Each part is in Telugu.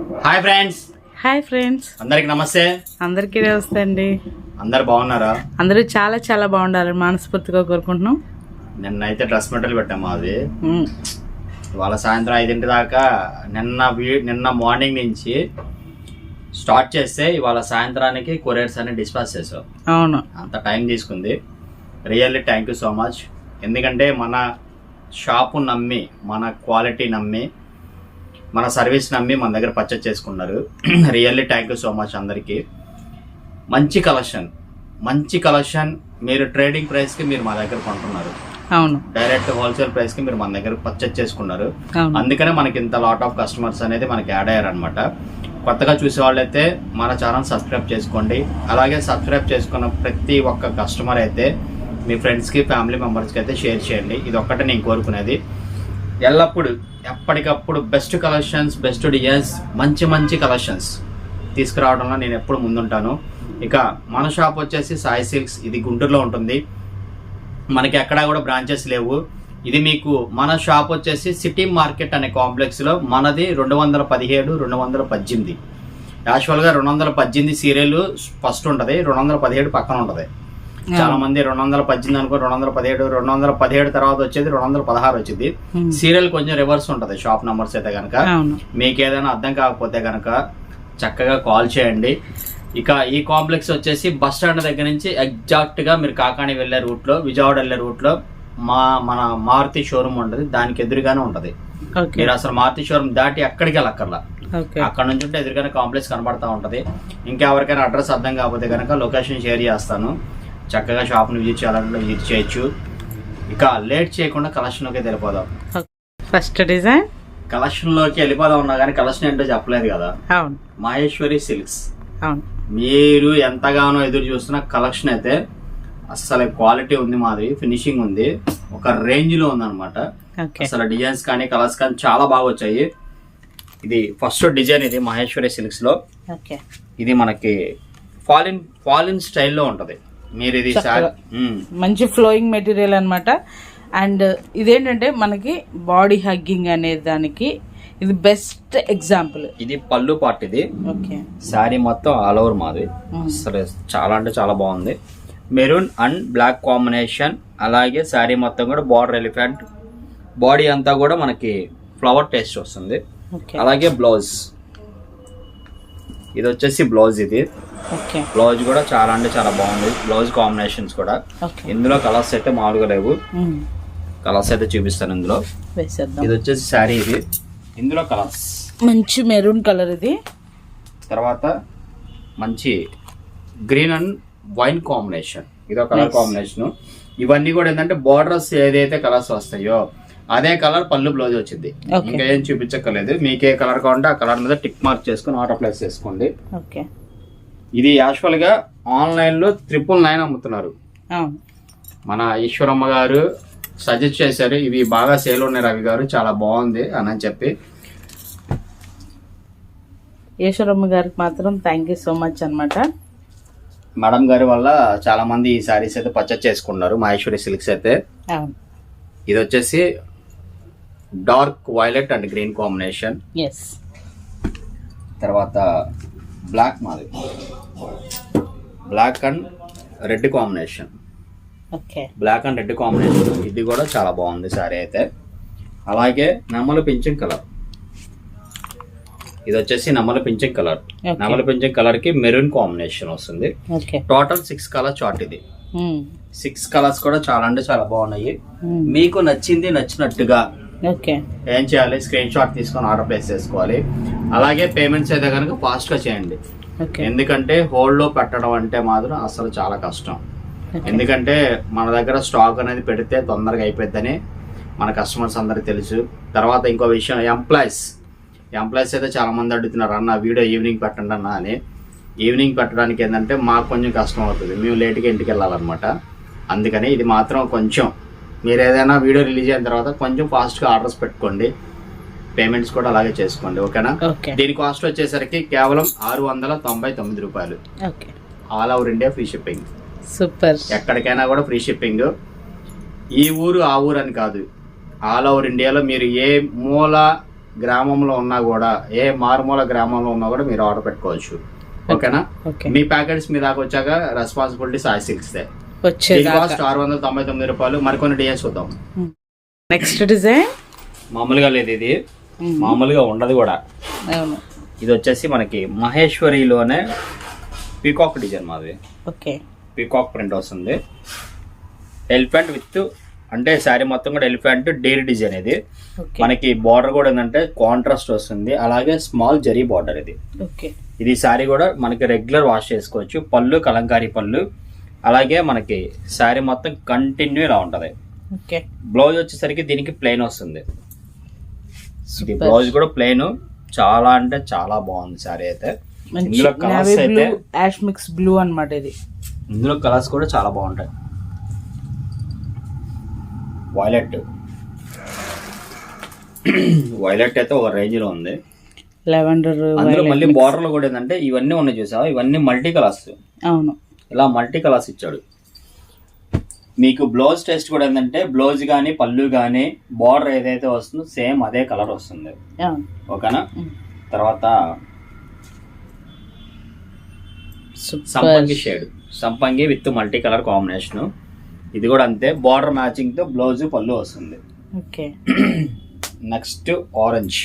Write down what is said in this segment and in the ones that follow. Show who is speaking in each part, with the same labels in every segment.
Speaker 1: హాయ్ ఫ్రెండ్స్
Speaker 2: హాయ్ ఫ్రెండ్స్
Speaker 1: అందరికి నమస్తే.
Speaker 2: అందరికీ నమస్తే అండి.
Speaker 1: అందరు బాగున్నారా?
Speaker 2: అందరూ చాలా చాలా బాగుండాలని మనస్ఫూర్తిగా కోరుకుంటున్నాం.
Speaker 1: నిన్నైతే డ్రెస్ మెటీరియల్ పెట్టాము అది ఇవాళ సాయంత్రం ఐదింటి దాకా నిన్న నిన్న మార్నింగ్ నుంచి స్టార్ట్ చేస్తే ఇవాళ సాయంత్రానికి కొరియర్స్ అన్ని డిస్పాచ్ చేసాం.
Speaker 2: అవును.
Speaker 1: అంత టైం తీసుకుంది. Really thank you so much ఎందుకంటే మన షాపు నమ్మి మన క్వాలిటీ నమ్మి మన సర్వీస్ నమ్మి మన దగ్గర పర్చేస్ చేసుకున్నారు. Really thank you so much అందరికీ. మంచి కలెక్షన్ మంచి కలెక్షన్ మీరు ట్రేడింగ్ ప్రైస్కి మీరు మా దగ్గర కొంటున్నారు.
Speaker 2: అవును.
Speaker 1: డైరెక్ట్ హోల్సేల్ ప్రైస్కి మీరు మన దగ్గర పర్చేస్ చేసుకున్నారు. అందుకనే మనకి ఇంత లాట్ ఆఫ్ కస్టమర్స్ అనేది మనకి యాడ్ అయ్యారనమాట కొత్తగా చూసే వాళ్ళైతే మన ఛానల్ సబ్స్క్రైబ్ చేసుకోండి. అలాగే సబ్స్క్రైబ్ చేసుకున్న ప్రతి ఒక్క కస్టమర్ అయితే మీ ఫ్రెండ్స్కి ఫ్యామిలీ మెంబర్స్కి అయితే షేర్ చేయండి. ఇది ఒక్కటే నేను కోరుకునేది. ఎల్లప్పుడు ఎప్పటికప్పుడు బెస్ట్ కలెక్షన్స్ బెస్ట్ డిజైన్స్ మంచి మంచి కలెక్షన్స్ తీసుకురావడంలో నేను ఎప్పుడు ముందుంటాను. ఇక మన షాప్ వచ్చేసి సాయి సిల్క్స్ ఇది గుంటూరులో ఉంటుంది. మనకి ఎక్కడా కూడా బ్రాంచెస్ లేవు. ఇది మీకు మన షాప్ వచ్చేసి సిటీ మార్కెట్ అనే కాంప్లెక్స్లో మనది రెండు వందల పదిహేడు రెండు వందల పద్దెనిమిది. యాక్చువల్గా రెండు వందల పద్దెనిమిది సీరియల్ ఫస్ట్ ఉంటుంది రెండు వందల పదిహేడు పక్కన ఉంటుంది. చాలా మంది రెండు వందల పద్దెనిమిది అనుకో రెండు వందల పదిహేడు రెండు వందల పదిహేడు తర్వాత వచ్చేది రెండు వందల పదహారు వచ్చింది.
Speaker 2: ఉమ్,
Speaker 1: సీరియల్ కొంచెం రివర్స్ ఉంటది షాప్ నంబర్స్ అయితే కనుక మీకు ఏదైనా అర్థం కాకపోతే కనుక చక్కగా కాల్ చేయండి. ఇక ఈ కాంప్లెక్స్ వచ్చేసి బస్ స్టాండ్ దగ్గర నుంచి ఎగ్జాక్ట్గా మీరు కాకాని వెళ్ళే రూట్లో విజయవాడ వెళ్ళే రూట్లో మా మన మారుతి షోరూమ్ ఉంటుంది దానికి ఎదురుగానే ఉంటది. మీరు అసలు మారుతి షోరూమ్ దాటి ఎక్కడికి వెళ్ళక్కర్లా. అక్కడ నుంచి ఉంటే ఎదురుగానే కాంప్లెక్స్ కనబడతా ఉంటది. ఇంకెవరికైనా అడ్రస్ అర్థం కాకపోతే కనుక లొకేషన్ షేర్ చేస్తాను. చక్కగా షాప్ని విజిట్ చేయాలంటే విజిట్ చేయొచ్చు. ఇక లేట్ చేయకుండా కలెక్షన్లోకి వెళ్ళిపోదాం.
Speaker 2: First design?
Speaker 1: కలెక్షన్లోకి వెళ్ళిపోదాం ఉన్నా కానీ కలెక్షన్ ఏంటో చెప్పలేదు కదా.
Speaker 2: అవును.
Speaker 1: మహేశ్వరి సిల్క్స్.
Speaker 2: అవును.
Speaker 1: మీరు ఎంతగానో ఎదురు చూస్తున్న కలెక్షన్ అయితే అసలు క్వాలిటీ ఉంది మాది ఫినిషింగ్ ఉంది. ఒక రేంజ్లో ఉంది అనమాట
Speaker 2: ఓకే.
Speaker 1: అసలు డిజైన్స్ కానీ కలర్స్ కానీ చాలా బాగా వచ్చాయి. ఇది ఫస్ట్ డిజైన్ ఇది మహేశ్వరి
Speaker 2: సిల్క్స్లో
Speaker 1: ఇది మనకి ఫాలిన్ ఫాలిన్ స్టైల్లో ఉంటది. మీరు ఇది.
Speaker 2: మంచి ఫ్లోయింగ్ మెటీరియల్ అన్నమాట. అండ్ ఇదేంటంటే మనకి బాడీ హగ్గింగ్ అనే దానికి ఇది బెస్ట్ ఎగ్జాంపుల్
Speaker 1: ఇది పళ్ళు పార్ట్ ఇది.
Speaker 2: ఓకే
Speaker 1: శారీ మొత్తం ఆల్ ఓవర్ మాది. అసలు చాలా అంటే చాలా బాగుంది. మెరూన్ అండ్ బ్లాక్ కాంబినేషన్ అలాగే శారీ మొత్తం కూడా బార్డర్ ఎలిఫెంట్ బాడీ అంతా కూడా మనకి ఫ్లవర్ టేస్ట్ వస్తుంది. అలాగే బ్లౌజ్ ఇది వచ్చేసి బ్లౌజ్ ఇది. బ్లౌజ్ కూడా చాలా అంటే చాలా బాగుంది. బ్లౌజ్ కాంబినేషన్స్ కూడా. ఇందులో కలర్స్ అయితే మామూలుగా లేవు. కలర్స్ అయితే చూపిస్తాను ఇందులో. ఇది వచ్చేసి శారీ ఇది. ఇందులో కలర్స్
Speaker 2: మంచి మెరూన్ కలర్ ఇది.
Speaker 1: తర్వాత మంచి గ్రీన్ అండ్ వైన్ కాంబినేషన్. ఇదో కలర్
Speaker 2: Nice.
Speaker 1: కాంబినేషన్. ఇవన్నీ కూడా ఏంటంటే బార్డర్స్ ఏదైతే కలర్స్ వస్తాయో అదే కలర్ పళ్ళు బ్లౌజ్ వచ్చింది. ఇంకా ఏం చూపించక్కర్లేదు. మీకు ఏ కలర్ కావాలంటే ఆ కలర్ మీద టిక్ మార్క్ చేసుకుని ఆర్డర్ ప్లేస్ చేసుకోండి.
Speaker 2: ఓకే.
Speaker 1: ఇది యాక్చువల్గా ఆన్లైన్లో ట్రిపుల్ నైన్ అమ్ముతున్నారు. మన ఈశ్వరమ్మ గారు సజెస్ట్ చేశారు. ఇవి బాగా సేల్ ఉన్నాయి రవి గారు. చాలా బాగుంది అని చెప్పి.
Speaker 2: ఈశ్వరమ్మ గారికి మాత్రం థ్యాంక్ యూ సో మచ్ అనమాట
Speaker 1: మేడం గారి వల్ల చాలా మంది ఈ శారీస్ అయితే పర్చేస్ చేసుకున్నారు. మహేశ్వరి సిల్క్స్ అయితే. ఇది వచ్చేసి dark violet and green combination.
Speaker 2: Yes
Speaker 1: తర్వాత బ్లాక్ మాది. Black and red combination.
Speaker 2: Okay.
Speaker 1: Black and red combination ఇది కూడా చాలా బాగుంది శారీ అయితే. అలాగే నెమలి పింఛన్ కలర్. ఇది వచ్చేసి నెమలి పింఛన్ కలర్. నెమలి పింఛన్ కలర్కి మెరూన్ కాంబినేషన్ వస్తుంది. టోటల్ సిక్స్ కలర్ చార్ట్ ఇది.
Speaker 2: ఉమ్,
Speaker 1: సిక్స్ కలర్స్ కూడా చాలా అంటే చాలా బాగున్నాయి.
Speaker 2: ఉమ్,
Speaker 1: మీకు నచ్చింది నచ్చినట్టుగా ఏం చేయాలి? స్క్రీన్ షాట్ తీసుకొని ఆర్డర్ ప్లేస్ చేసుకోవాలి. అలాగే పేమెంట్స్ అయితే కనుక ఫాస్ట్గా చేయండి ఎందుకంటే హోల్డ్లో పెట్టడం అంటే మాత్రం అసలు చాలా కష్టం. ఎందుకంటే మన దగ్గర స్టాక్ అనేది పెడితే తొందరగా అయిపోద్దని మన కస్టమర్స్ అందరికి తెలుసు. తర్వాత ఇంకో విషయం ఎంప్లాయీస్. ఎంప్లాయీస్ అయితే చాలా మంది అడుగుతున్నారు అన్న వీడియో ఈవినింగ్ పెట్టండి అన్న అని. ఈవినింగ్ పెట్టడానికి ఏంటంటే మాకు కొంచెం కష్టం అవుతుంది. మేము లేట్గా ఇంటికి వెళ్ళాలన్నమాట. అందుకని ఇది మాత్రం కొంచెం మీరు ఏదైనా వీడియో రిలీజ్ అయిన తర్వాత కొంచెం ఫాస్ట్గా ఆర్డర్స్ పెట్టుకోండి. పేమెంట్స్ కూడా అలాగే చేసుకోండి ఓకేనా?
Speaker 2: ఓకే.
Speaker 1: దీని కాస్ట్ వచ్చేసరికి కేవలం ఆరు వందల తొంభై తొమ్మిది రూపాయలు.
Speaker 2: Okay.
Speaker 1: All over India free shipping.
Speaker 2: Super.
Speaker 1: ఎక్కడికైనా కూడా ఫ్రీ షిప్పింగ్. ఈ ఊరు ఆ ఊరు అని కాదు. ఆల్ ఓవర్ ఇండియాలో మీరు ఏ మూల గ్రామంలో ఉన్నా కూడా ఏ మారుమూల గ్రామంలో ఉన్నా కూడా మీరు ఆర్డర్ పెట్టుకోవచ్చు. ఓకేనా?
Speaker 2: ఓకే.
Speaker 1: మీ ప్యాకెట్స్ మీ దాకా వచ్చాక రెస్పాన్సిబిలిటీ సాయి దీని
Speaker 2: వచ్చేదాకా.
Speaker 1: ఆరు వందల తొంభై తొమ్మిది రూపాయలు. మరికొన్ని డిజైన్స్ చూద్దాం.
Speaker 2: నెక్స్ట్ డిజైన్
Speaker 1: మామూలుగా లేదు ఇది. మామూలుగా ఉండదు కూడా.
Speaker 2: అవును.
Speaker 1: ఇది వచ్చేసి మనకి మహేశ్వరిలోనే పీకాక్ డిజైన్ మాది.
Speaker 2: ఓకే.
Speaker 1: పీకాక్ ప్రింట్ వస్తుంది. ఎలిఫెంట్ విత్ అంటే శారీ మొత్తం కూడా ఎలిఫెంట్ డైరీ డిజైన్ ఇది. మనకి బార్డర్ కూడా ఏంటంటే కాంట్రాస్ట్ వస్తుంది. అలాగే స్మాల్ జరీ బార్డర్ ఇది. ఇది శారీ కూడా మనకి రెగ్యులర్ వాష్ చేసుకోవచ్చు. పళ్ళు కలంకారీ పళ్ళు. అలాగే మనకి శారీ మొత్తం కంటిన్యూ ఇలా ఉంటది.
Speaker 2: ఓకే.
Speaker 1: బ్లౌజ్ వచ్చేసరికి దీనికి ప్లెయిన్ వస్తుంది. ఇది. బ్లౌజ్ కూడా ప్లెయిన్ చాలా అంటే చాలా బాగుంది శారీ అయితే. ఇందులో
Speaker 2: బ్లూ
Speaker 1: అయితే-
Speaker 2: యాష్ మిక్స్ బ్లూ అన్నమాట ఇది.
Speaker 1: ఇందులో కలర్స్ కూడా చాలా బాగుంటాయి. వైలెట్ వైలెట్ అయితే ఒక రేంజ్లో ఉంది.
Speaker 2: లెవెండర్
Speaker 1: అందులో మళ్ళీ బార్డర్లో కూడా ఏంటంటే ఇవన్నీ ఉన్నాయి చూసావా? ఇవన్నీ మల్టీ కలర్స్
Speaker 2: అవును.
Speaker 1: ఇలా మల్టీ కలర్స్ ఇచ్చాడు. మీకు బ్లౌజ్ టెస్ట్ కూడా ఏంటంటే బ్లౌజ్ కానీ పళ్ళు కానీ బార్డర్ ఏదైతే వస్తుందో సేమ్ అదే కలర్ వస్తుంది. ఓకేనా. తర్వాత సంపంగి షేడ్ సంపంగి విత్ మల్టీ కలర్ కాంబినేషన్ ఇది కూడా అంతే. బార్డర్ మ్యాచింగ్తో బ్లౌజ్ పళ్ళు వస్తుంది.
Speaker 2: ఓకే.
Speaker 1: నెక్స్ట్ ఆరెంజ్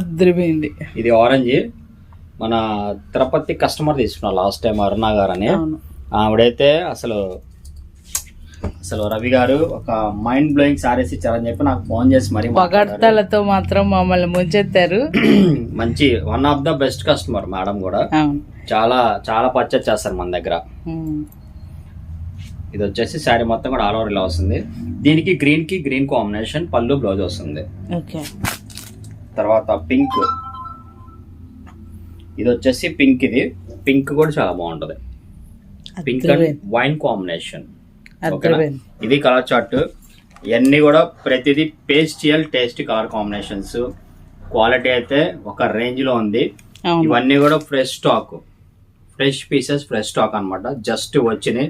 Speaker 2: అద్దరిపోయింది
Speaker 1: ఇది ఆరెంజ్ మన తిరుపతి కస్టమర్ తీసుకున్నాం లాస్ట్ టైం అరుణ గారు అని ఆవిడైతే అసలు అసలు రవి గారు ఒక మైండ్ బ్లోయింగ్ సారీస్ ఇచ్చారని చెప్పి నాకు ఫోన్ చేసి మరీ.
Speaker 2: పగడ్తలతో మాత్రం మమ్మల్ని ముంచెత్తారు.
Speaker 1: మంచి one of the best customer madam కూడా. చాలా చాలా పర్చేస్ చేస్తారు మన దగ్గర. ఇది వచ్చేసి శారీ మొత్తం కూడా ఆల్ ఓవర్ ఇలా వస్తుంది. దీనికి గ్రీన్కి గ్రీన్ కాంబినేషన్ పళ్ళు బ్లౌజ్ వస్తుంది.
Speaker 2: ఓకే.
Speaker 1: తర్వాత పింక్ ఇది వచ్చేసి పింక్ ఇది. పింక్ కూడా చాలా బాగుంటది. Pink and wine combination. ఇది కలర్ చార్ట్. ఇవన్నీ కూడా ప్రతిదీ pastel taste colour combinations. Quality అయితే ఒక రేంజ్లో ఉంది ఇవన్నీ కూడా fresh stock. Fresh pieces fresh stock అన్నమాట. జస్ట్ వచ్చినాయి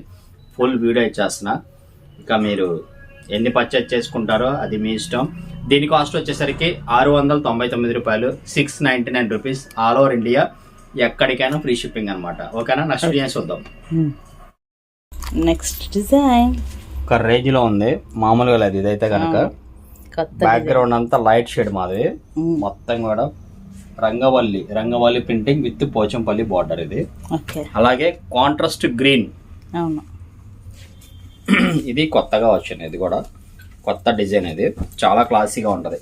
Speaker 1: ఫుల్ వీడియో ఇచ్చేస్తున్నా. ఇక మీరు ఎన్ని పర్చేజ్ చేసుకుంటారో అది మీ ఇష్టం. దీని కాస్ట్ వచ్చేసరికి ఆరు వందల తొంభై తొమ్మిది రూపాయలు six ninety nine rupees all over India ఎక్కడికైనా ఫ్రీ షిప్పింగ్ అనమాట ఓకేనా? నెక్స్ట్ డిజైన్ చూద్దాం.
Speaker 2: నెక్స్ట్ డిజైన్
Speaker 1: ఒక రేంజ్లో ఉంది. మామూలుగా లేదు. ఇదైతే కనుక బ్యాక్గ్రౌండ్ అంతా లైట్ షేడ్ మాది.
Speaker 2: ఉమ్.
Speaker 1: మొత్తం కూడా రంగవల్లి రంగవల్లి ప్రింటింగ్ విత్ పోచంపల్లి బార్డర్ ఇది. అలాగే కాంట్రాస్ట్ గ్రీన్ ఇది కొత్తగా వచ్చింది. ఇది కూడా కొత్త డిజైన్ ఇది. చాలా క్లాసీగా ఉంటుంది.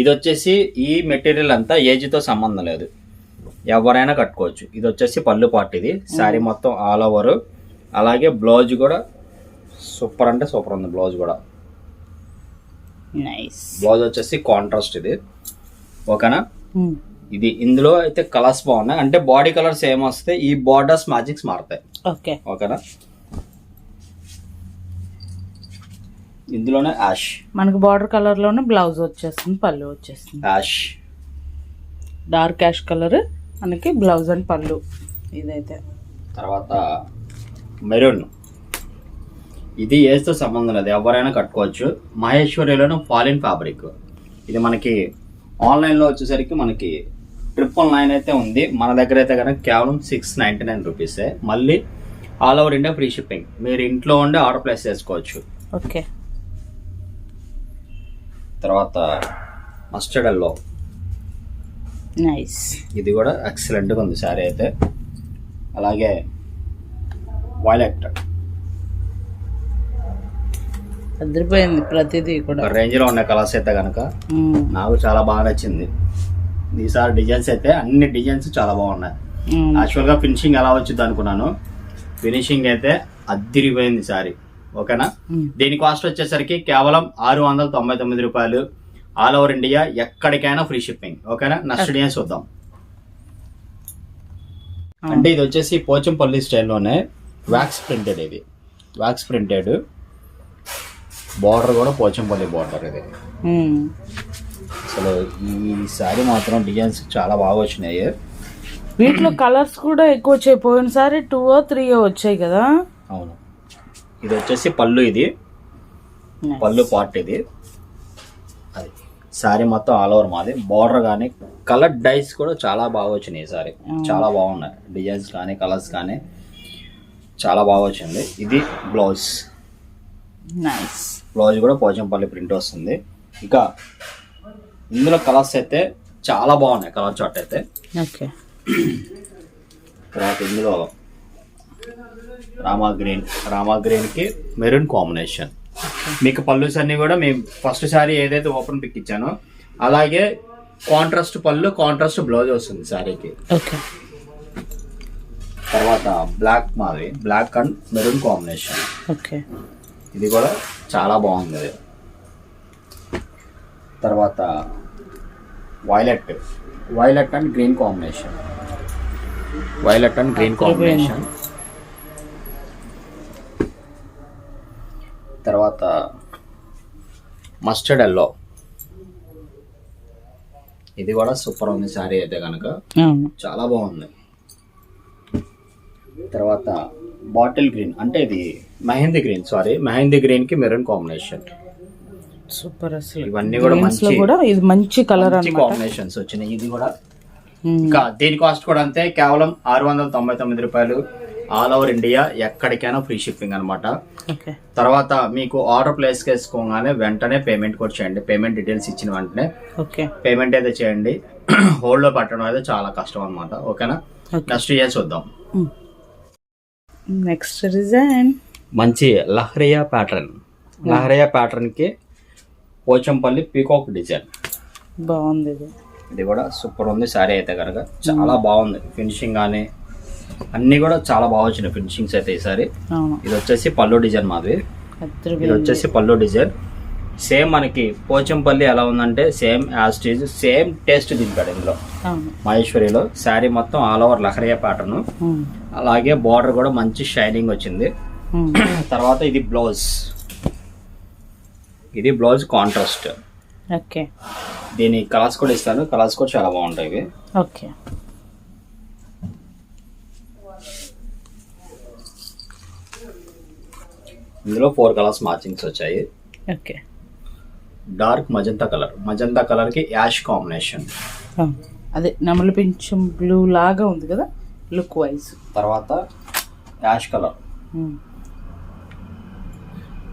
Speaker 1: ఇది వచ్చేసి ఈ మెటీరియల్ అంతా ఏజ్తో సంబంధం లేదు. ఎవరైనా కట్టుకోవచ్చు. ఇది వచ్చేసి పళ్ళు పాటు ఇది. శారీ మొత్తం ఆల్ ఓవర్. అలాగే బ్లౌజ్ కూడా సూపర్ అంటే సూపర్ ఉంది బ్లౌజ్ కూడా.
Speaker 2: నైస్.
Speaker 1: బ్లౌజ్ వచ్చేసి కాంట్రాస్ట్ ఇది. ఓకేనా? ఇది ఇందులో అయితే కలర్స్ బాగున్నాయి. అంటే బాడీ కలర్స్ ఏమొస్తే ఈ బార్డర్స్ మ్యాజిక్స్ మారుతాయి.
Speaker 2: ఓకే.
Speaker 1: ఓకేనా? ఇందులోనే యాష్.
Speaker 2: మనకు బార్డర్ కలర్లోనే బ్లౌజ్ వచ్చేస్తుంది పళ్ళు వచ్చేస్తుంది.
Speaker 1: యాష్.
Speaker 2: డార్క్ యాష్ కలర్ మనకి బ్లౌజ్ అండ్ పళ్ళు ఇదైతే.
Speaker 1: తర్వాత మెరూన్. ఇది ఏస్తో సంబంధం లేదు ఎవరైనా కట్టుకోవచ్చు. మహేశ్వరిలోనే ఫాలిన్ ఫ్యాబ్రిక్. ఇది మనకి ఆన్లైన్లో వచ్చేసరికి మనకి ట్రిపుల్ నైన్ అయితే ఉంది. మన దగ్గర అయితే కనుక కేవలం సిక్స్ నైంటీ నైన్ రూపీసే మళ్ళీ all over India free shipping మీరు ఇంట్లో ఉండే ఆర్డర్ ప్లేస్ చేసుకోవచ్చు.
Speaker 2: ఓకే.
Speaker 1: తర్వాత మస్టర్డ్ ఎల్లో.
Speaker 2: నైస్
Speaker 1: ఇది కూడా ఎక్సలెంట్గా ఉంది శారీ అయితే. అలాగే వైలెట్
Speaker 2: అదిరిపోయింది ప్రతిదీ కూడా.
Speaker 1: రేంజ్లో ఉన్న కలర్స్ అయితే కనుక నాకు చాలా బాగా నచ్చింది. ఈసారి డిజైన్స్ అయితే అన్ని డిజైన్స్ చాలా బాగున్నాయి. యాక్చువల్గా ఫినిషింగ్ ఎలా వచ్చింది అనుకున్నాను. ఫినిషింగ్ అయితే అద్దిరిపోయింది సారీ ఓకేనా. దీని కాస్ట్ వచ్చేసరికి కేవలం ఆరు వందల తొంభై తొమ్మిది రూపాయలు ఆల్ ఓవర్ ఇండియా ఎక్కడికైనా ఫ్రీ షిప్పింగ్ ఓకేనా? నెక్స్ట్ డిజైన్ చూద్దాం. అంటే ఇది వచ్చేసి పోచంపల్లి స్టైల్లోనే వ్యాక్స్ ప్రింటెడ్ ఇది. వ్యాక్స్ ప్రింటెడ్ బార్డర్ కూడా పోచంపల్లి బార్డర్ ఇది. అసలు ఈ శారీ మాత్రం డిజైన్స్ చాలా బాగా వచ్చినాయి.
Speaker 2: వీటిలో కలర్స్ కూడా ఎక్కువ వచ్చాయి. పోయినసారి టూ త్రీ వచ్చాయి కదా.
Speaker 1: అవును. ఇది వచ్చేసి పళ్ళు ఇది. పళ్ళు పార్ట్ ఇది. అది. శారీ మొత్తం ఆల్ ఓవర్ మాది. బార్డర్ కానీ కలర్ డైస్ కూడా చాలా బాగా వచ్చినాయి ఈ సారీ. చాలా బాగున్నాయి. డిజైన్స్ కానీ కలర్స్ కానీ చాలా బాగా వచ్చింది. ఇది బ్లౌజ్ బ్లౌజ్ కూడా పోచంపల్లి ప్రింట్ వస్తుంది. ఇంకా ఇందులో కలర్స్ అయితే చాలా బాగున్నాయి. కలర్ చార్ట్ అయితే. తర్వాత ఇందులో రామా గ్రీన్ రామా గ్రీన్కి మెరూన్ కాంబినేషన్. మీకు పళ్ళుస్ అన్నీ కూడా మేము ఫస్ట్ సారీ ఏదైతే ఓపెన్ పిక్ ఇచ్చానో అలాగే కాంట్రాస్ట్ పళ్ళు కాంట్రాస్ట్ బ్లౌజ్ వస్తుంది సారీకి.
Speaker 2: ఓకే.
Speaker 1: తర్వాత బ్లాక్ మాది black and maroon combination.
Speaker 2: Okay.
Speaker 1: ఇది కూడా చాలా బాగుంది. తర్వాత violet violet and green combination. Violet and green combination. తర్వాత మస్టర్డ్ ఎల్లో ఇది కూడా సూపర్ ఉంది శారీ అయితే కనుక చాలా బాగుంది. తర్వాత బాటిల్ గ్రీన్ అంటే ఇది మెహందీ గ్రీన్ సారీ మెహందీ గ్రీన్కి మెరూన్ కాంబినేషన్.
Speaker 2: సూపర్ అసలు.
Speaker 1: ఇవన్నీ కూడా మంచి
Speaker 2: కూడా ఇది మంచి కలర్
Speaker 1: కాంబినేషన్స్ వచ్చినాయి. ఇది కూడా ఇంకా దీని కాస్ట్ కూడా అంతే. కేవలం ఆరు వందల తొంభై తొమ్మిది రూపాయలు. ఆల్ ఓవర్ ఇండియా ఎక్కడికైనా ఫ్రీ షిప్పింగ్ అన్నమాట.
Speaker 2: ఓకే.
Speaker 1: తర్వాత మీకు ఆర్డర్ ప్లేస్ చేసుకోగానే వెంటనే పేమెంట్ కూడా చేయండి. పేమెంట్ డీటెయిల్స్ ఇచ్చిన వెంటనే
Speaker 2: ఓకే.
Speaker 1: పేమెంట్ అయితే చేయండి. హోల్డ్లో పెట్టడం అయితే చాలా కష్టం అన్నమాట. ఓకేనా?
Speaker 2: ఓకే.
Speaker 1: నెక్స్ట్ ఇయర్ చూద్దాం.
Speaker 2: Next design.
Speaker 1: మంచి లహరియా ప్యాటర్న్. లహరియా ప్యాటర్న్కి పోచంపల్లి పీకాక్ డిజైన్.
Speaker 2: బాగుంది ఇది.
Speaker 1: ఇది కూడా సూపర్ ఉంది. శారీ అయితే కనుక. చాలా బాగుంది. ఫినిషింగ్ కానీ అన్నీ కూడా చాలా బాగా వచ్చినాయి ఫినిషింగ్స్ అయితే ఈ సారీ
Speaker 2: అవును.
Speaker 1: ఇది వచ్చేసి పళ్ళు డిజైన్ మాది. ఇది వచ్చేసి పళ్ళు డిజైన్. సేమ్ మనకి పోచంపల్లి ఎలా ఉందంటే సేమ్ యాజ్ టీజ్ సేమ్ టేస్ట్ దింపాడు ఇందులో. మహేశ్వరిలో శారీ మొత్తం ఆల్ ఓవర్ లహరియా ప్యాటర్న్. అలాగే బార్డర్ కూడా మంచి షైనింగ్ వచ్చింది. తర్వాత ఇది బ్లౌజ్. ఇది బ్లౌజ్ కాంట్రాస్ట్.
Speaker 2: ఓకే.
Speaker 1: దీని కలర్స్ కూడా ఇస్తాను. కలర్స్ కూడా చాలా బాగుంటాయి
Speaker 2: ఓకే.
Speaker 1: ఇందులో ఫోర్ కలర్స్ మ్యాచింగ్స్ వచ్చాయి.
Speaker 2: Okay.
Speaker 1: Dark magenta colour. Magenta కలర్కి యాష్ కాంబినేషన్.
Speaker 2: అదే నెమలి పింఛం బ్లూ లాగా ఉంది కదా లుక్ వైజ్.
Speaker 1: తర్వాత యాష్ కలర్.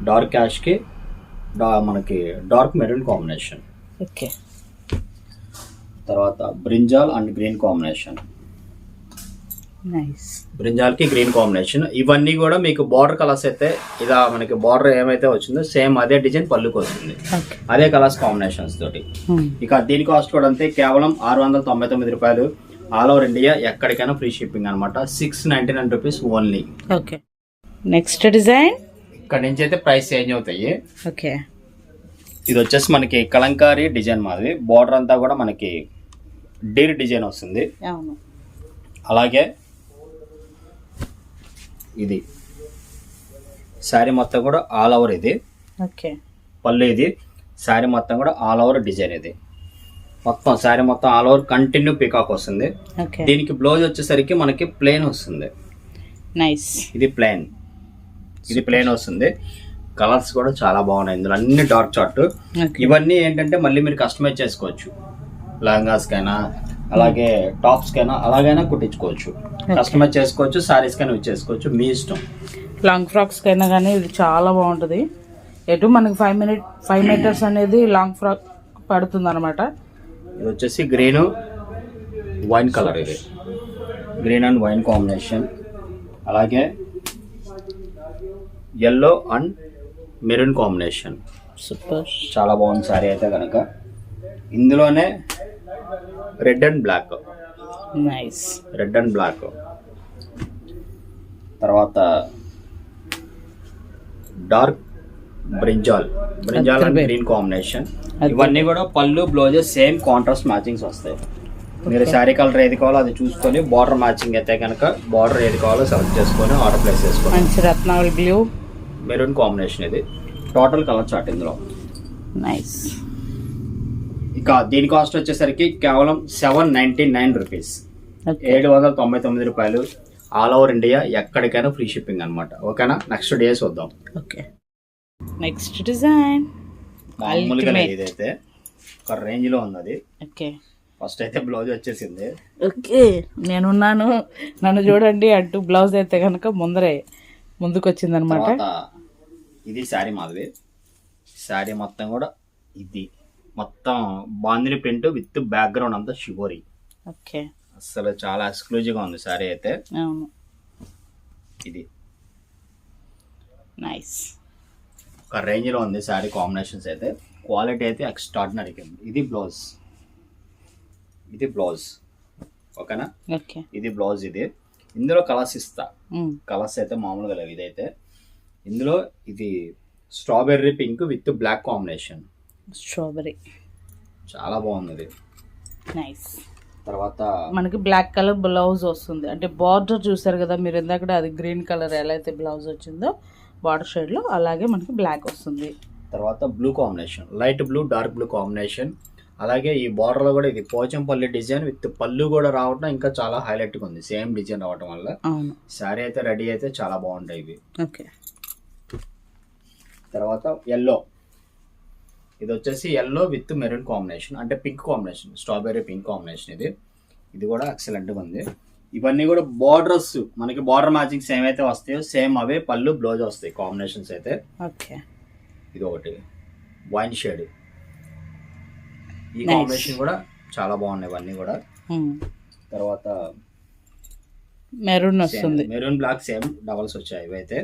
Speaker 1: డార్క్ యాష్కి డా మనకి డార్క్ మెరూన్ కాంబినేషన్.
Speaker 2: ఓకే.
Speaker 1: తర్వాత brinjal and green combination.
Speaker 2: Nice
Speaker 1: బ్రింజాల్కి green combination. ఇవన్నీ కూడా మీకు బార్డర్ కలర్స్ అయితే ఇలా మనకి బార్డర్ ఏమైతే వచ్చిందో సేమ్ అదే డిజైన్ పళ్ళుకి వస్తుంది. అదే కలర్స్ కాంబినేషన్స్ తోటి.
Speaker 2: ఉమ్,
Speaker 1: ఇక దీని కాస్ట్ కూడా అంతే కేవలం ఆరు వందల తొంభై తొమ్మిది రూపాయలు. ఆల్ ఓవర్ ఇండియా ఎక్కడికైనా ఫ్రీ షిప్పింగ్ అనమాట six ninety nine rupees only
Speaker 2: okay. Next design?
Speaker 1: ఇక్కడ నుంచి అయితే ప్రైస్ చేంజ్ అవుతాయి.
Speaker 2: ఓకే.
Speaker 1: ఇది వచ్చేసి మనకి కలంకారీ డిజైన్ మాది బార్డర్ అంతా కూడా మనకి డీర్ డిజైన్ వస్తుంది. అలాగే ఇది. శారీ మొత్తం కూడా ఆల్ ఓవర్ ఇది.
Speaker 2: ఓకే.
Speaker 1: పళ్ళు ఇది. శారీ మొత్తం కూడా ఆల్ ఓవర్ డిజైన్ ఇది. మొత్తం శారీ మొత్తం ఆల్ ఓవర్ కంటిన్యూ పికాక్ వస్తుంది. దీనికి బ్లౌజ్ వచ్చేసరికి మనకి ప్లేన్ వస్తుంది.
Speaker 2: నైస్
Speaker 1: ఇది ప్లేన్ ఇది ప్లేన్ వస్తుంది. కలర్స్ కూడా చాలా బాగున్నాయి. ఇందులో అన్ని డార్క్ చార్ట్ ఇవన్నీ ఏంటంటే మళ్ళీ మీరు కస్టమైజ్ చేసుకోవచ్చు. లెహంగాస్ కైనా అలాగే టాప్స్ కైనా అలాగైనా కుట్టించుకోవచ్చు. కస్టమైజ్ చేసుకోవచ్చు సారీస్ కైనా చేసుకోవచ్చు మీ ఇష్టం.
Speaker 2: లాంగ్ ఫ్రాక్స్ కైనా కానీ ఇది చాలా బాగుంటుంది. ఎటు మనకి ఫైవ్ మినిట్ ఫైవ్ మీటర్స్ అనేది లాంగ్ ఫ్రాక్ పడుతుంది అనమాట
Speaker 1: ఇది వచ్చేసి గ్రీన్ వైన్ కలర్ ఇది. Green and wine combination. అలాగే yellow and maroon combination.
Speaker 2: Super.
Speaker 1: చాలా బాగుంది సారీ అయితే కనుక ఇందులోనే red and black
Speaker 2: nice
Speaker 1: red and black తర్వాత dark brinjal brinjal and. Green combination. ఇవన్నీ కూడా పళ్ళు బ్లౌజెస్ సేమ్ కాంట్రాస్ట్ మ్యాచింగ్స్ వస్తాయి. మీరు శారీ కలర్ ఏది కావాలో అది చూసుకొని బార్డర్ మ్యాచింగ్ అయితే కనుక బార్డర్ ఏది కావాలో సెలెక్ట్ చేసుకొని ఆర్డర్ ప్లేస్ చేసుకోండి
Speaker 2: మంచి రత్నావళి బ్లూ
Speaker 1: మెరూన్ కాంబినేషన్ ఇది. టోటల్ కలర్ చార్ట్ ఇందులో.
Speaker 2: నైస్
Speaker 1: ఇక దీని కాస్ట్ వచ్చేసరికి కేవలం సెవెన్ నైన్టీ నైన్ రూపీస్ ఏడు వందల తొంభై తొమ్మిది రూపాయలు ఆల్ ఓవర్ ఇండియా ఎక్కడికైనా ఫ్రీ షిప్పింగ్ అనమాట ఓకేనా? నెక్స్ట్ డే చూద్దాం.
Speaker 2: ఓకే నెక్స్ట్ డిజైన్
Speaker 1: మామూలుగా. ఇదైతే ఒక రేంజ్లో ఉంది అది
Speaker 2: ఓకే
Speaker 1: ఫస్ట్ అయితే బ్లౌజ్ వచ్చేసింది.
Speaker 2: ఓకే నేనున్నాను. నన్ను చూడండి అంటూ బ్లౌజ్ అయితే కనుక ముందరే ముందుకు వచ్చిందనమాట
Speaker 1: తర్వాత ఇది శారీ మాధవి శారీ మొత్తం కూడా ఇది. మొత్తం బాందిని ప్రింట్ విత్ బ్యాక్గ్రౌండ్ అంతా షిబోరి.
Speaker 2: ఓకే.
Speaker 1: అసలు చాలా ఎక్స్క్లూజివ్గా ఉంది శారీ అయితే.
Speaker 2: అవును.
Speaker 1: ఇది.
Speaker 2: నైస్.
Speaker 1: ఒక రేంజ్లో ఉంది శారీ కాంబినేషన్స్ అయితే. క్వాలిటీ అయితే ఎక్స్ట్రాడినరీగా ఉంది ఇది బ్లౌజ్. ఇది బ్లౌజ్. ఓకేనా?
Speaker 2: ఓకే.
Speaker 1: ఇది బ్లౌజ్ ఇది. ఇందులో కలర్స్ ఇస్తా. కలర్స్ అయితే మామూలుగా లేవు ఇదైతే. ఇందులో ఇది strawberry pink with black combination.
Speaker 2: Strawberry
Speaker 1: చాలా బాగుంది ఇది
Speaker 2: నైస్.
Speaker 1: తర్వాత
Speaker 2: మనకి బ్లాక్ కలర్ బ్లౌజ్ వస్తుంది. అంటే బార్డర్ చూసారు కదా మీరు ఇందాక అది గ్రీన్ కలర్ ఎలా అయితే బ్లౌజ్ వచ్చిందో బార్డర్ షేడ్లో అలాగే మనకి బ్లాక్ వస్తుంది.
Speaker 1: తర్వాత blue combination. Light blue dark blue combination. అలాగే ఈ బార్డర్లో కూడా ఇది పోచంపల్లి డిజైన్ విత్ పళ్ళు కూడా రావడం ఇంకా చాలా హైలైట్గా ఉంది. సేమ్ డిజైన్ రావడం వల్ల. శారీ అయితే రెడీ అయితే చాలా బాగుంటాయి ఇవి.
Speaker 2: ఓకే.
Speaker 1: తర్వాత ఎల్లో. ఇది వచ్చేసి ఎల్లో విత్ మెరూన్ కాంబినేషన్ అంటే pink combination strawberry pink combination ఇది. ఇది కూడా ఎక్సలెంట్గా ఉంది. ఇవన్నీ కూడా బార్డర్స్ మనకి బార్డర్ మ్యాచింగ్ సేమ్ అయితే వస్తాయో సేమ్ అవే పళ్ళు బ్లౌజ్ వస్తాయి కాంబినేషన్స్ అయితే.
Speaker 2: ఓకే.
Speaker 1: ఇది ఒకటి. వైన్ షేడ్ ఈ. కాంబినేషన్ కూడా చాలా బాగున్నాయి ఇవన్నీ కూడా. తర్వాత
Speaker 2: మెరూన్ వస్తుంది.
Speaker 1: మెరూన్ బ్లాక్ సేమ్ డబల్స్ వచ్చాయి ఇవైతే.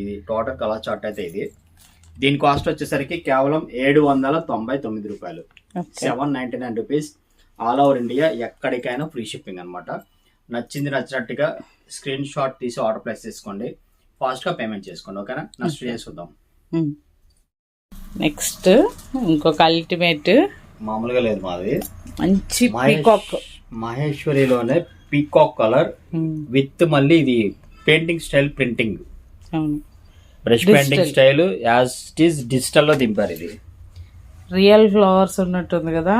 Speaker 1: ఇది టోటల్ కలర్ చార్ట్ అయితే ఇది. దీని కాస్ట్ వచ్చేసరికి కేవలం ఏడు వందల తొంభై తొమ్మిది రూపాయలు. Seven ninety nine rupees all over India ఎక్కడికైనా ఫ్రీ షిప్పింగ్ అనమాట నచ్చింది నచ్చినట్టుగా స్క్రీన్ షాట్ తీసి ఆర్డర్ ప్లేస్ చేసుకోండి. ఫాస్ట్గా పేమెంట్ చేసుకోండి ఓకేనా? నెక్స్ట్. చూద్దాం.
Speaker 2: నెక్స్ట్ ఇంకొక అల్టిమేట్.
Speaker 1: మామూలుగా లేదు మాది.
Speaker 2: మంచి పీకాక్.
Speaker 1: మహేశ్వరిలోనే పీకాక్ కలర్ విత్ మళ్ళీ ఇది పెయింటింగ్ స్టైల్ ప్రింటింగ్.
Speaker 2: అవును.
Speaker 1: Brush. Painting style as it is డిజిటల్లో దింపారు ఇది.
Speaker 2: రియల్ ఫ్లవర్స్ ఉన్నట్టుంది కదా?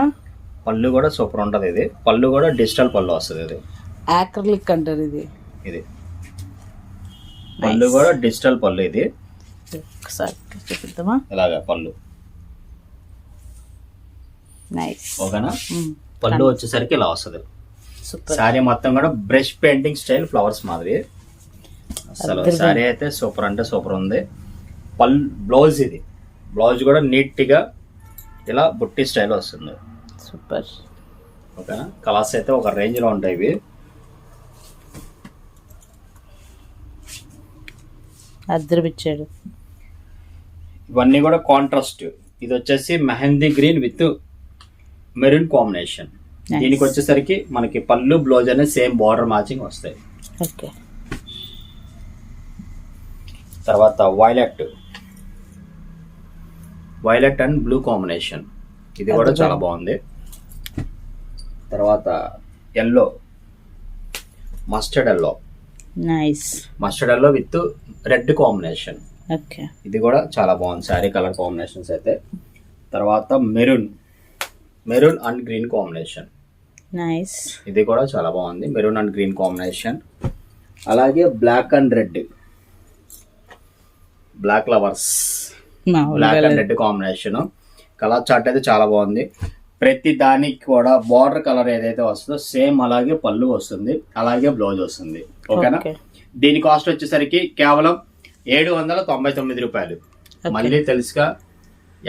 Speaker 1: పళ్ళు కూడా సూపర్ ఉంటది ఇది. పళ్ళు కూడా డిజిటల్ పళ్ళు వస్తుంది ఇది.
Speaker 2: యాక్రలిక్ అంటారు ఇది.
Speaker 1: ఇది. పళ్ళు కూడా డిజిటల్ పళ్ళు ఇది.
Speaker 2: ఒకసారి చూపిద్దామా?
Speaker 1: ఇలాగా పళ్ళు.
Speaker 2: నైస్
Speaker 1: ఓకేనా? పళ్ళు వచ్చేసరికి ఇలా వస్తుంది. శారీ మొత్తం కూడా బ్రష్ పెయింటింగ్ స్టైల్ ఫ్లవర్స్ మాదిరి. అసలు. శారీ అయితే సూపర్ అంటే సూపర్ ఉంది. పల్ బ్లౌజ్ ఇది. బ్లౌజ్ కూడా నీట్గా ఇలా బుట్టి స్టైల్ వస్తుంది.
Speaker 2: సూపర్.
Speaker 1: ఓకేనా? కలర్స్ అయితే ఒక రేంజ్లో ఉంటాయి ఇవి.
Speaker 2: అద్దరిపిచ్చాడు
Speaker 1: ఇవన్నీ కూడా కాంట్రాస్ట్ ఇది వచ్చేసి mehndi green with maroon combination. దీనికి వచ్చేసరికి మనకి పళ్ళు బ్లౌజ్ అనేది సేమ్ బార్డర్ మ్యాచింగ్ వస్తాయి.
Speaker 2: ఓకే.
Speaker 1: తర్వాత violet violet and blue combination ఇది కూడా. చాలా బాగుంది. తర్వాత yellow mustard yellow
Speaker 2: nice
Speaker 1: mustard yellow with red combination
Speaker 2: okay
Speaker 1: ఇది కూడా చాలా బాగుంది. శారీ కలర్ కాంబినేషన్స్ అయితే. తర్వాత maroon maroon and green combination
Speaker 2: nice
Speaker 1: ఇది కూడా చాలా బాగుంది. మెరూన్ అండ్ గ్రీన్ కాంబినేషన్ అలాగే black and red black lovers black and red combination colour chart అయితే చాలా బాగుంది. ప్రతి దానికి కూడా బార్డర్ కలర్ ఏదైతే వస్తుందో సేమ్ అలాగే పళ్ళు వస్తుంది. అలాగే బ్లౌజ్ వస్తుంది. ఓకేనా?
Speaker 2: ఓకే.
Speaker 1: దీని కాస్ట్ వచ్చేసరికి కేవలం ఏడు వందల తొంభై తొమ్మిది రూపాయలు. మళ్ళీ తెలుసుగా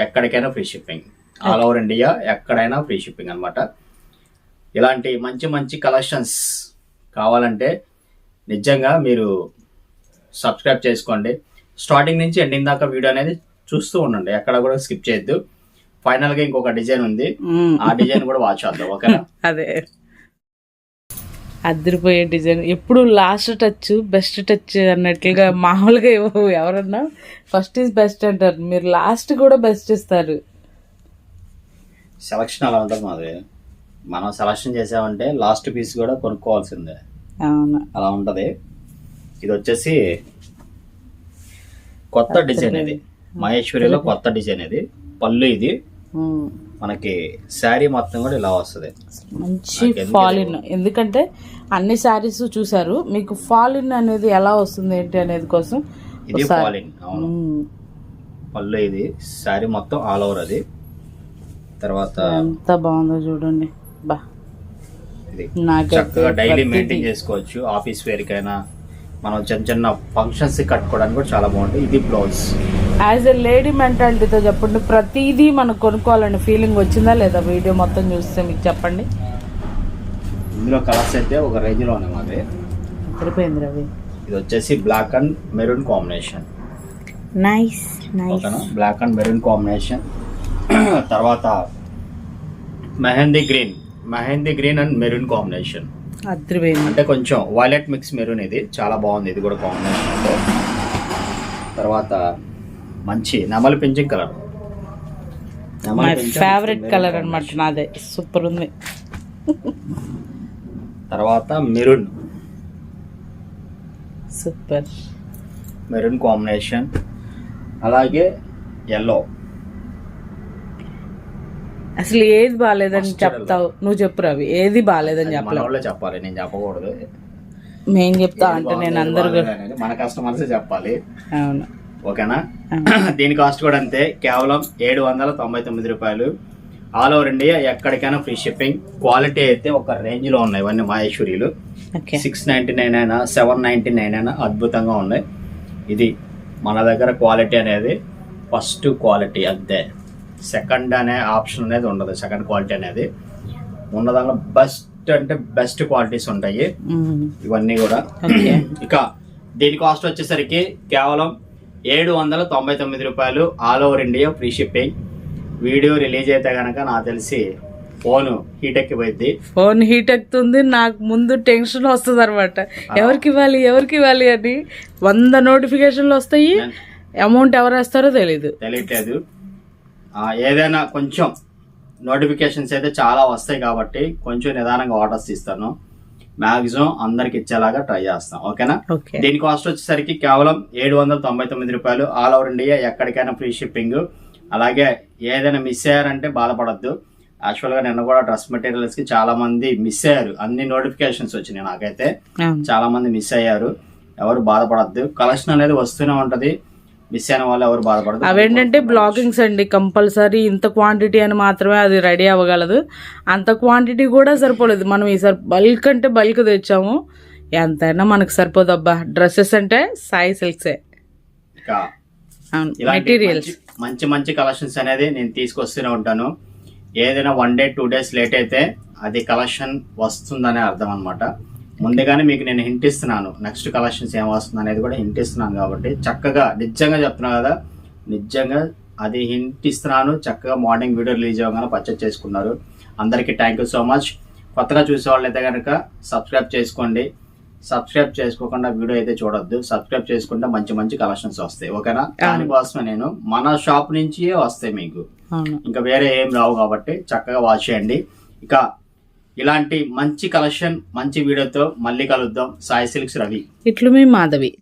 Speaker 1: ఎక్కడికైనా free shipping all over India ఎక్కడైనా ఫ్రీ షిప్పింగ్ అన్నమాట. ఇలాంటి మంచి మంచి కలెక్షన్స్ కావాలంటే నిజంగా మీరు సబ్స్క్రైబ్ చేసుకోండి. స్టార్టింగ్ నుంచి ఎండింగ్ దాకా వీడియో అనేది చూస్తూ ఉండండి. ఎక్కడ కూడా స్కిప్ చేయొద్దు. ఫైనల్గా ఇంకొక డిజైన్ ఉంది. ఆ డిజైన్ కూడా వాచ్ చేద్దాం ఓకేనా?
Speaker 2: అదే. అద్దరిపోయే డిజైన్. ఎప్పుడు లాస్ట్ టచ్ బెస్ట్ టచ్ అన్నట్లుగా మామూలుగా ఎవ- ఎవరన్నా. ఫస్ట్ ఈజ్ బెస్ట్ అంటారు. మీరు లాస్ట్ కూడా బెస్ట్ ఇస్తారు.
Speaker 1: సెలక్షన్ అలా ఉంటుంది మాది మనం సెలక్షన్ చేసామంటే లాస్ట్ పీస్ కూడా కొనుక్కోవాల్సిందే.
Speaker 2: అవును.
Speaker 1: అలా ఉంటది. ఇది వచ్చేసి కొత్త డిజైన్ ఇది. మహేశ్వరిలో కొత్త డిజైన్ ఇది. పళ్ళు ఇది. మనకి శారీ మొత్తం కూడా ఇలా వస్తుంది.
Speaker 2: మంచి
Speaker 1: నాకు ఎందుకు
Speaker 2: ఫాల్
Speaker 1: ఇది
Speaker 2: ఇన్ ఎందుకంటే అన్ని శారీస్ చూసారు. మీకు ఫాల్ ఇన్ అనేది ఎలా వస్తుంది ఏంటి అనేది కోసం
Speaker 1: ఇది ఫాలిన్ అవును. పళ్ళు ఇది. శారీ మొత్తం ఆల్ ఓవర్ అది. తర్వాత
Speaker 2: ఎంత బాగుందో చూడండి. బా.
Speaker 1: చక్కగా డైలీ మెయింటైన్ చేసుకోవచ్చు. ఆఫీస్ వేర్కైనా మనం చిన్న చిన్న ఫంక్షన్స్ కట్టుకోవడానికి కూడా చాలా బాగుంటుంది ఇది బ్లౌజ్
Speaker 2: యాజ్ ఎ లేడీ మెంటాలిటీతో చెప్పండి ప్రతిదీ మనం కొనుక్కోవాలనే ఫీలింగ్ వచ్చిందా లేదా? వీడియో మొత్తం చూస్తే మీకు చెప్పండి.
Speaker 1: ఇందులో కలర్స్ అయితే ఒక రేంజ్లో ఉన్నాయి మాది
Speaker 2: సరిపోయింది రవి.
Speaker 1: ఇది వచ్చేసి black and maroon combination
Speaker 2: nice
Speaker 1: ఓకేనా? బ్లాక్ అండ్ మెరూన్ కాంబినేషన్ తర్వాత mehndi green mehndi green and maroon combination అంటే కొంచెం వైలెట్ మిక్స్ మెరూన్ ఇది. చాలా బాగుంది. ఇది కూడా కాంబినేషన్ తర్వాత మంచి నెమలి పింఛింగ్ కలర్.
Speaker 2: మై ఫేవరెట్ కలర్ అన్నమాట నాదే. సూపర్ ఉంది.
Speaker 1: తర్వాత మెరూన్.
Speaker 2: సూపర్.
Speaker 1: Maroon combination. అలాగే ఎల్లో
Speaker 2: అసలు ఏది బాగాలేదని చెప్తావు? నువ్వు చెప్పు రవి. ఏది బాగాలేదని చెప్పలేవు.
Speaker 1: వాళ్ళే చెప్పాలి. నేను చెప్పకూడదు.
Speaker 2: మేం చెప్తా అంటే నేను అందరు
Speaker 1: మన కస్టమర్స్ చెప్పాలి.
Speaker 2: అవును.
Speaker 1: ఓకేనా. దీని కాస్ట్ కూడా అంతే. కేవలం ఏడు వందల తొంభై తొమ్మిది రూపాయలు. ఆల్ ఓవర్ ఇండియా ఎక్కడికైనా ఫ్రీ షిప్పింగ్ క్వాలిటీ అయితే ఒక రేంజ్లో ఉన్నాయి. ఇవన్నీ మహేశ్వరీలు సిక్స్ నైన్టీ నైన్ అయినా సెవెన్ నైన్టీ నైన్ అయినా అద్భుతంగా ఉన్నాయి. ఇది మన దగ్గర క్వాలిటీ అనేది ఫస్ట్ క్వాలిటీ అంతే. సెకండ్ అనే ఆప్షన్ అనేది ఉండదు సెకండ్ క్వాలిటీ అనేది. ఉన్న బెస్ట్ అంటే బెస్ట్ క్వాలిటీస్ ఉంటాయి. ఇవన్నీ కూడా. ఇక దీని కాస్ట్ వచ్చేసరికి కేవలం ఏడు వందల తొంభై తొమ్మిది రూపాయలు all over India free shipping. Video release అయితే కనుక నాకు తెలిసి ఫోన్ హీట్ ఎక్కిపోయింది.
Speaker 2: ఫోన్ హీట్ ఎక్కుతుంది నాకు ముందు టెన్షన్ వస్తుంది అనమాట ఎవరికి ఇవ్వాలి ఎవరికి ఇవ్వాలి అని వంద నోటిఫికేషన్లు వస్తాయి. అమౌంట్ ఎవరు వేస్తారో తెలీదు.
Speaker 1: తెలియట్లేదు ఏదైనా కొంచెం నోటిఫికేషన్స్ అయితే చాలా వస్తాయి కాబట్టి కొంచెం నిదానంగా ఆర్డర్స్ ఇస్తాను. మాక్సిమం అందరికి ఇచ్చేలాగా ట్రై చేస్తాం. ఓకేనా
Speaker 2: ఓకే
Speaker 1: దీని కాస్ట్ వచ్చేసరికి కేవలం ఏడు వందల తొంభై తొమ్మిది రూపాయలు ఆల్ ఓవర్ ఇండియా ఎక్కడికైనా ఫ్రీ షిప్పింగ్ అలాగే ఏదైనా మిస్ అయ్యారంటే బాధపడద్దు. యాక్చువల్గా నిన్న కూడా డ్రెస్ మెటీరియల్స్కి చాలా మంది మిస్ అయ్యారు. అన్ని నోటిఫికేషన్స్ వచ్చినాయి నాకైతే. చాలా మంది మిస్ అయ్యారు. ఎవరు బాధపడద్దు. కలెక్షన్ అనేది వస్తూనే ఉంటది. మిస్ అయిన వాళ్ళు ఎవరు బాధపడదు
Speaker 2: అవేంటంటే బ్లాగింగ్స్ అండి కంపల్సరీ. ఇంత క్వాంటిటీ అని మాత్రమే అది రెడీ అవ్వగలదు. అంత క్వాంటిటీ కూడా సరిపోలేదు. మనం ఈసారి బల్క్ అంటే బల్క్ తెచ్చాము. ఎంతైనా మనకు సరిపోదబ్బా డ్రెస్సెస్ అంటే సాయి సిల్క్సే. మెటీరియల్స్
Speaker 1: మంచి- మంచి మంచి కలెక్షన్స్ అనేది నేను తీసుకొస్తూనే ఉంటాను. ఏదైనా one day two days late అయితే అది కలెక్షన్ వస్తుందనే అర్థం అనమాట ముందుగానే మీకు నేను హింట్ ఇస్తున్నాను. నెక్స్ట్ కలెక్షన్స్ ఏం వస్తుంది అనేది కూడా హింట్ ఇస్తున్నాను కాబట్టి చక్కగా నిజంగా చెప్తున్నా కదా నిజంగా అది హింట్ ఇస్తున్నాను. చక్కగా మార్నింగ్ వీడియో రిలీజ్ అవ్వగానే పర్చేస్ చేసుకున్నారు. అందరికీ థ్యాంక్ యూ సో మచ్ కొత్తగా చూసే వాళ్ళైతే కనుక సబ్స్క్రైబ్ చేసుకోండి. సబ్స్క్రైబ్ చేసుకోకుండా వీడియో అయితే చూడొద్దు. సబ్స్క్రైబ్ చేసుకుంటే మంచి మంచి కలెక్షన్స్ వస్తాయి. ఓకేనా? దానికోసమే నేను మన షాప్ నుంచి వస్తాయి మీకు. ఇంకా వేరే ఏం రావు కాబట్టి చక్కగా వాచ్ చేయండి. ఇక ఇలాంటి మంచి కలెక్షన్ మంచి వీడియోతో మళ్ళీ కలుద్దాం. సాయి సిల్క్స్ రవి.
Speaker 2: ఇట్లు మీ మాధవి.